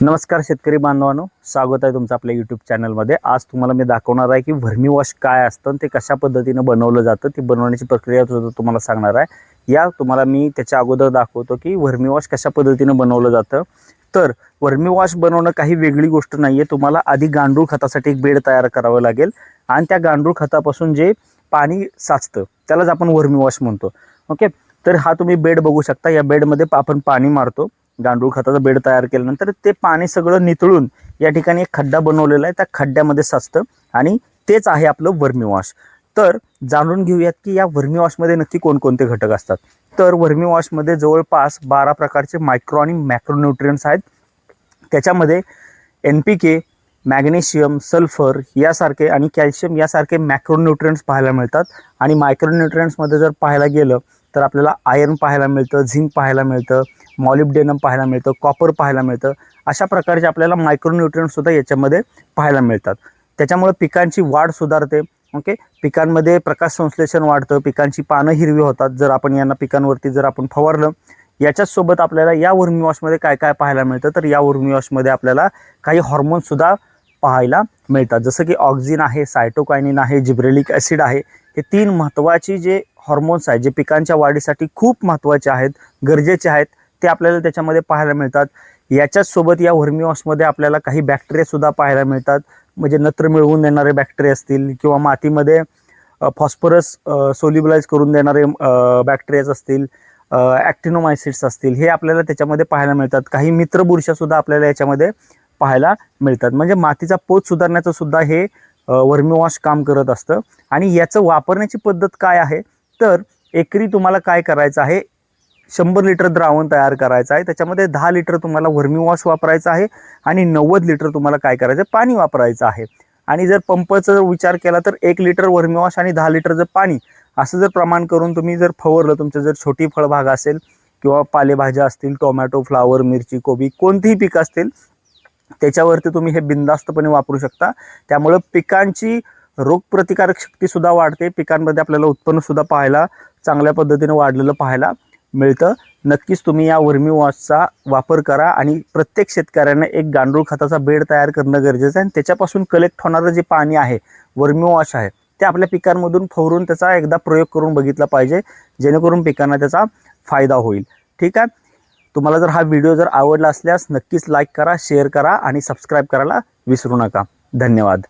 नमस्कार शेतकरी बांधवांनो स्वागत आहे तुमचं आपल्या यूट्यूब चॅनलमध्ये आज तुम्हाला मी दाखवणार आहे की व्हर्मी वॉश काय असतं आणि ते कशा पद्धतीनं बनवलं जातं ती बनवण्याची प्रक्रिया सुद्धा तुम्हाला सांगणार आहे. या तुम्हाला मी त्याच्या अगोदर दाखवतो की व्हर्मी वॉश कशा पद्धतीनं बनवलं जातं. तर वर्मी वॉश बनवणं काही वेगळी गोष्ट नाही आहे तुम्हाला आधी गांडूळ खतासाठी एक बेड तयार करावं लागेल आणि त्या गांडूळ खतापासून जे पाणी साचतं त्यालाच आपण वर्मी वॉश म्हणतो. ओके? तर हा तुम्ही बेड बघू शकता. या बेडमध्ये आपण पाणी मारतो. गांडूळ खताचा बेड तयार केल्यानंतर ते पाणी सगळं नितळून या ठिकाणी एक खड्डा बनवलेला आहे. त्या खड्ड्यामध्ये साचतं आणि तेच आहे आपलं वर्मी वॉश. तर जाणून घेऊयात की या वर्मी वॉशमध्ये नक्की कोणकोणते घटक असतात. तर वर्मी वॉशमध्ये जवळपास बारा प्रकारचे मायक्रो आणि मॅक्रोन्युट्रियन्स आहेत. त्याच्यामध्ये N P K magnesium sulphur यासारखे आणि कॅल्शियम यासारखे मॅक्रोन्युट्रियंट्स पाहायला मिळतात. आणि मायक्रोन्युट्रियंट्समध्ये जर पाहायला गेलं तर आपल्याला आयर्न पाहायला मिळतं झिंक पाहायला मिळतं मॉलिब्डेनम पाहायला मिळतं कॉपर पाहायला मिळतं. अशा प्रकारचे आपल्याला मायक्रोन्युट्रियंट्ससुद्धा याच्यामध्ये पाहायला मिळतात. त्याच्यामुळे पिकांची वाढ सुधारते ओके पिकांमध्ये प्रकाश संश्लेषण वाढतं पिकांची पानं हिरवी होतात जर आपण यांना पिकांवरती जर आपण फवारलं याच्याचसोबत आपल्याला या वर्मी वॉशमध्ये काय काय पाहायला मिळतं? तर या वर्मी वॉशमध्ये आपल्याला काही हॉर्मोन्ससुद्धा पाहायला मिळतात. जसं की ऑक्झिन आहे सायटोकायनिन आहे जिब्रेलिक ॲसिड आहे हे तीन महत्त्वाची जे हॉर्मोन्स आहेत जे पिकांच्या वाढीसाठी खूप महत्त्वाचे आहेत गरजेचे आहेत ते आपल्याला त्याच्यामध्ये पाहायला मिळतात. याच्याचसोबत या व्हर्मिओसमध्ये आपल्याला काही बॅक्टेरियासुद्धा पाहायला मिळतात. म्हणजे नत्र मिळवून देणारे बॅक्टेरिया असतील किंवा मातीमध्ये फॉस्फरस सोल्युबलाइज करून देणारे बॅक्टेरियाज असतील ॲक्टिनोमायसिड्स असतील हे आपल्याला त्याच्यामध्ये पाहायला मिळतात. काही मित्रबुरशासुद्धा आपल्याला याच्यामध्ये पाहायला मिळतात. म्हणजे मातीचा पोत सुधारण्याचं सुद्धा हे वर्मी वॉश काम करत असतं. आणि याचं वापरण्याची पद्धत काय आहे? तर एकरी तुम्हाला काय करायचं आहे? शंभर लिटर द्रावण तयार करायचं आहे. त्याच्यामध्ये दहा लिटर तुम्हाला व्हर्मीवॉश वॉश वापरायचं आहे आणि नव्वद लिटर तुम्हाला काय करायचं आहे? पाणी वापरायचं आहे. आणि जर पंपचा जर विचार केला तर एक लिटर वर्मी वॉश आणि दहा लिटर जर पाणी असं जर प्रमाण करून तुम्ही जर फवरलं तुमचं जर छोटी फळबाग असेल किंवा पालेभाज्या असतील टोमॅटो फ्लावर मिरची कोबी कोणतीही पिकं असतील त्याच्यावरती तुम्ही हे बिंदास्तपणे वापरू शकता. त्यामुळं पिकांची रोगप्रतिकारक शक्तीसुद्धा वाढते. पिकांमध्ये आपल्याला उत्पन्नसुद्धा पाहायला चांगल्या पद्धतीनं वाढलेलं पाहायला मिळतं. नक्कीच तुम्ही या वर्मी वॉशचा वापर करा आणि प्रत्येक शेतकऱ्यांना एक गांडूळ खताचा बेड तयार करणं गरजेचं आहे आणि त्याच्यापासून कलेक्ट होणारं जे पाणी आहे वर्मी वॉश आहे ते आपल्या पिकांमधून फवरून त्याचा एकदा प्रयोग करून बघितला पाहिजे जेणेकरून पिकांना त्याचा फायदा होईल. ठीक आहे? तुम्हाला जर हा व्हिडिओ जर आवडला असल्यास नक्कीच लाईक करा शेअर करा आणि सबस्क्राईब करायला विसरू नका. धन्यवाद.